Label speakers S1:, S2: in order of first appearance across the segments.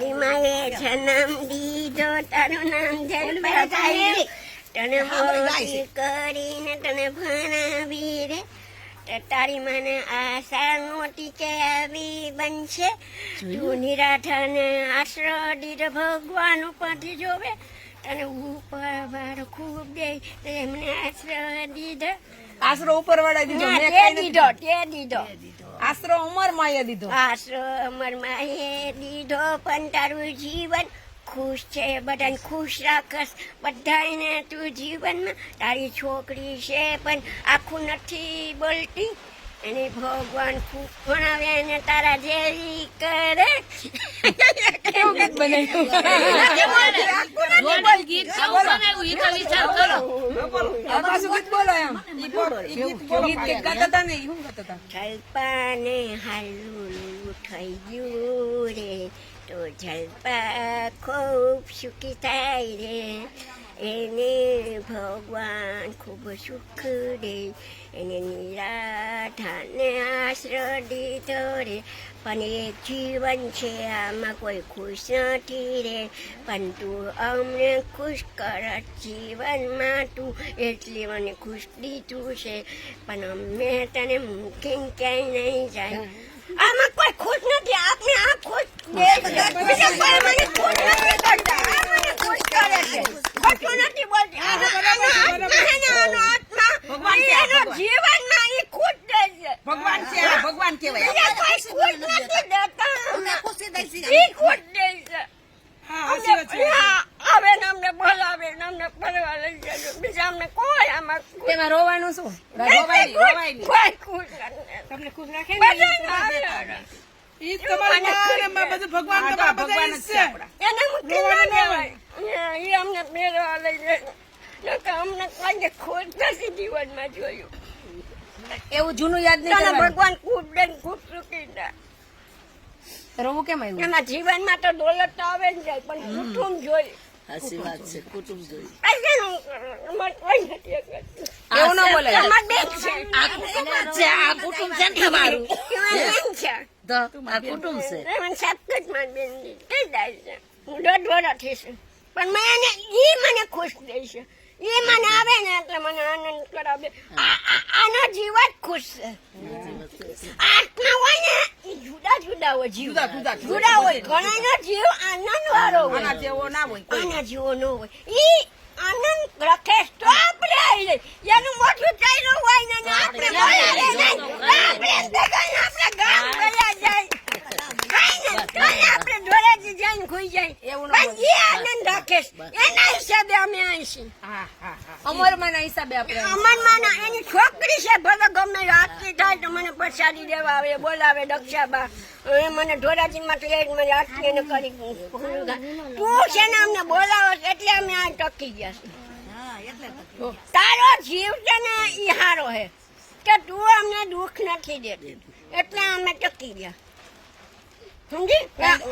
S1: માએ જન્મ દીધો તારું નામ જન્માઈ તને મોટી કરીને તને ભણાવી રે તારી મને આશા મોટી કે આવી બનશે. તું નિરાઠાને આશરો દીધો ભગવાન ઉપરથી જોવે. તને ઉપર વાર ખૂબ દે એમને આશરો દીધો.
S2: આશરો ઉપર વાળા દીધો
S1: તે દીધો. તે દીધો.
S2: આશરો ઉમરમાં દીધો.
S1: આશરો અમરમાં એ દીધો પણ તારું જીવન ખુશ છે બધાને ખુશ રાખસ બધાને તું જીવનમાં તારી છોકરી છે પણ આખું નથી બોલતી. અને ભગવાન ખૂબ ભણાવે અને તારા જેવી કરે.
S2: બનાવ્યું?
S3: જોડે ગીત કેવું બનાવ્યું ઈ તો વિચાર કરો.
S2: ગીત બોલો એમ ઈ પો- ઈ ગીત બોલો. ગીત કંઈક ગાતા હતા ને શું ગાતા હતા?
S1: જલપાને હાલું થઈ ગયું રે તો જલપા ખૂબ સુખી થાય રે. એને ભગવાન ખૂબ સુખ દે. એને નિરાધાને આશરો દીધો રે. પણ એક જીવન છે આમાં કોઈ ખુશ નથી રે. પણ તું અમને ખુશ કર જીવનમાં તું. એટલે મને ખુશ દીધું છે. પણ અમે તને મૂકીને ક્યાંય નહીં જાય. આમાં કોઈ ખુશ નથી. આપને આ ખુશ દે છે. બીજા કોઈ મને ખુશ નથી કરતા. આ મને ખુશ કરે છે ખોટું નથી બોલતી આનો આનો આત્મા છે ને આનો આત્મા
S2: ભગવાન
S1: ઈ
S2: છે,
S1: એનો
S2: ભગવાન.
S1: જીવનમાં ઈ ખુશ દે છે.
S2: ભગવાન છે ભગવાન કહેવાય.
S1: એ કોઈ ખુશ નથી દેતા. ઈ ખુશ દે છે. અમને હા, આવે ને અમને બોલાવે ને અમને ફરવા લઈ જાય. બીજા અમને કોઈ આમાં
S2: તેમાં રોવાનું શું? રોવાય રોવાય
S1: કોઈ ખુશ
S2: તમને ખુશ રાખે
S1: બધાને
S4: ઈ તમારી માં બધું ભગવાન તમારા બધા
S2: છે
S4: છે.
S1: એને મૂકી ના દેવાય. એ અમને મેળવા લઈ જાય. અમને કોઈ ખોટ નથી જીવનમાં જોયું.
S2: એવું જૂનું યાદ નહીં કરવાનું.
S1: ભગવાન ખૂબ દે ખૂબ સુખી દે
S2: રોવું કેમ આવ્યું?
S1: એમાં જીવનમાં તો દોલત તો આવે જ જાય પણ કુટુંબ જોઈ.
S3: સાચી વાત છે કુટુંબ જોઈ.
S2: એવું ન
S1: છે.
S3: આ કુટુંબ છે આ કુટુંબ છે. ને તમારું?
S1: એમાં બેન છે.
S3: તો આ કુટુંબ છે.
S1: એમાં સાપકટમાં બેન કઈ જાય છે? હું દોઢ વર્ષથી છું. પણ મેં એ મને ખુશ દે છે એ મને આવે ને એટલે મને આનંદ કરાવે. આનો જીવ જ ખુશ છે. આત્મા હોય ને ઈ જુદા જુદા હોય જીવ.
S2: જુદા જુદા
S1: હોય. ઘણાનો જીવ આનંદ વાળો હોય.
S2: આના જેવો ના હોય
S1: આના જેવો ન હોય. એ આનંદ રખે તો આપણે આવી જાય. એનું મોટું ચાલ્યું હોય ને આપણે બોલાવે નહીં આપણે આપણે ગામ ગયા જાય. કાંઈ આપણે જઈને ખુઈ જાય.
S2: એવું ન
S1: છે. એના હિસાબે અમે
S2: હા અમરમાં હિસાબે આપણે
S1: અમનમાં એની છોકરી છે ભલે ગમે આટલી થાય તો મને પ્રસાદી દેવા આવે બોલાવે દક્ષાબા. એ મને ધોરાજીમાં તો એક મને આટલી એને કરી તું છે ને અમને બોલાવો એટલે અમે આ ટકી ગયા તારો જીવ છે ને ઈ હારો હે. કે તું અમને દુઃખ નથી દેતી. એટલે અમે ટકી ગયા. સમજી?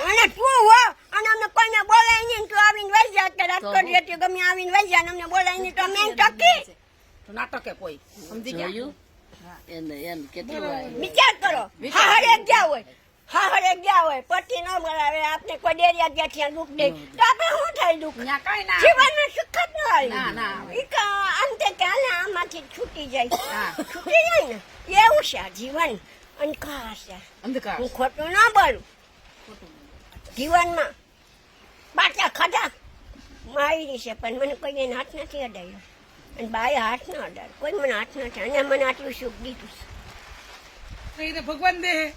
S1: અને તું હો? અને અમને કોઈને બોલાય નહીં તું આવીને વહી જા. કે રાજકોટ રહેતી ગમે આવીને વહી જા અમને બોલાય નહીં તો અમે ટકી
S2: તો નાટકે કોઈ. સમજી ગયા?
S3: એને એમ કેટલું
S1: વિચાર કરો. હાહરે ગયા હોય. હાહરે ગયા હોય. પતિ ન મળાવે આપણે કોઈ ડેરિયા ગયા ત્યાં દુઃખ દે તો આપણે શું થાય દુઃખ?
S2: ત્યાં કાંઈ ના
S1: જીવનમાં સુખ જ ન આવે
S2: ના, ના આવે.
S1: અંતે કાલે આમાંથી છૂટી જાય.
S2: હા.
S1: છૂટી જાય ને એવું છે જીવન. અંધકાર છે.
S2: અંધકાર.
S1: હું ખોટું ના બોલું. જીવનમાં પાછા ખાધા. મારી છે, પણ મને કોઈ એને હાથ નથી અડાયો. અને બાએ હાથ ન અડાડ કોઈ મને હાથ નથી અને મને આટલું સુખ દીધું છે.
S4: તો ભગવાન દે.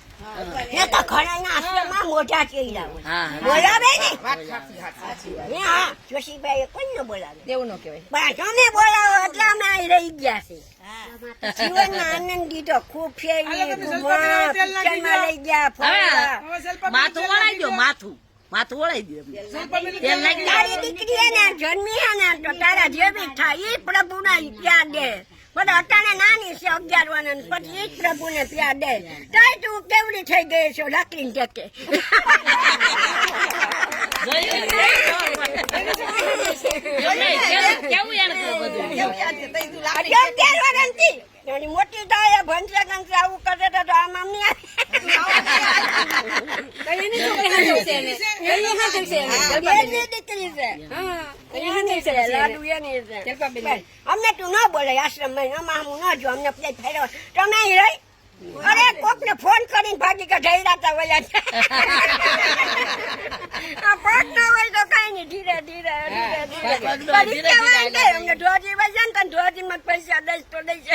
S1: ને તો ઘણાના આશ્રમમાં મોઢા ચેડ્યા હોય.
S3: હા હા.
S1: બોલાવે ને?
S2: વાત સાચી વાત સાચી.
S1: ને હા જોશીભાઈ કોઈ ન બોલાવે
S2: એવું ન કહેવાય.
S1: પણ તમે બોલાવો એટલે અમે અહીં રહી ગયા છે જીવનમાં આનંદ દીધો ખૂબ ફેરી
S4: હાલો તમે
S1: ઘુમા,
S4: જલપાબેન તેલ નાખી
S1: પિક્ચરમાં લઈ ગયા ફરવા.
S4: હવે સલ્પા
S3: માથું વળાઈ માથું માથું. વળાઈ.
S1: તારી દીકરી જન્મી ને તો તારા જેવી થાય એ પ્રભુના પ્યાર દે. બધા અટાણે નાની છે અગિયાર વર્ષની પછી એ જ પ્રભુને પ્યાર દે. તાય તું કેવડી થઈ ગઈ છો લાકડીને ટેકે મોટી થાય ભણશે ગણશે આવું કરે તો આ અમને
S2: તો એની છોકરી હાંસલ છે એને. છે એને.
S1: દીકરી છે.
S2: એની
S1: એની છે,
S2: છે
S1: લાડુ
S2: એની.
S1: છે.
S2: જલપાબેનની.
S1: અમને તું ન બોલે આશ્રમમાં આમાં હું ન જો અમને ફેરવ. તમે અહીં રહી. અરે કોક ને ફોન કરીને ભાગી કે ઢૈરાતા વયા આ પગ ના હોય તો કઈ નહીં ધીરે ધીરે ધીરે ધીરે. અમને ધોજી વયા ને તને ધોજી માં પૈસા દઈશ તો દઈશ.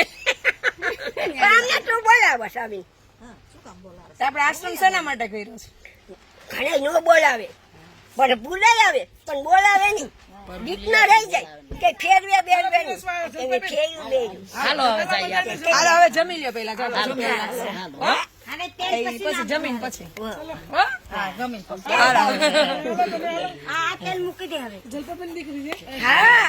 S1: અમને તું બોલાવો
S2: સ્વામી. આપણે આશ્રમ શેના માટે કર્યો છે?
S1: ઘણા નો બોલાવે. પણ આવે પણ બોલાવે નહીં ના રહી જાય કે ફેરવે બેરવે નહીં એને ફેરવ્યું બેર્યું
S3: હાલો હવે જઈએ આપણે.
S2: હાલો હવે જમી લ્યો પેલા ચાલો જમી લો.
S3: હાલો.
S2: હો? એ પછી જમીન પછી હો? હાલો હવે.
S1: આ તેલ મૂકી દે હવે
S4: જલપાબેન દીકરી છે
S1: હા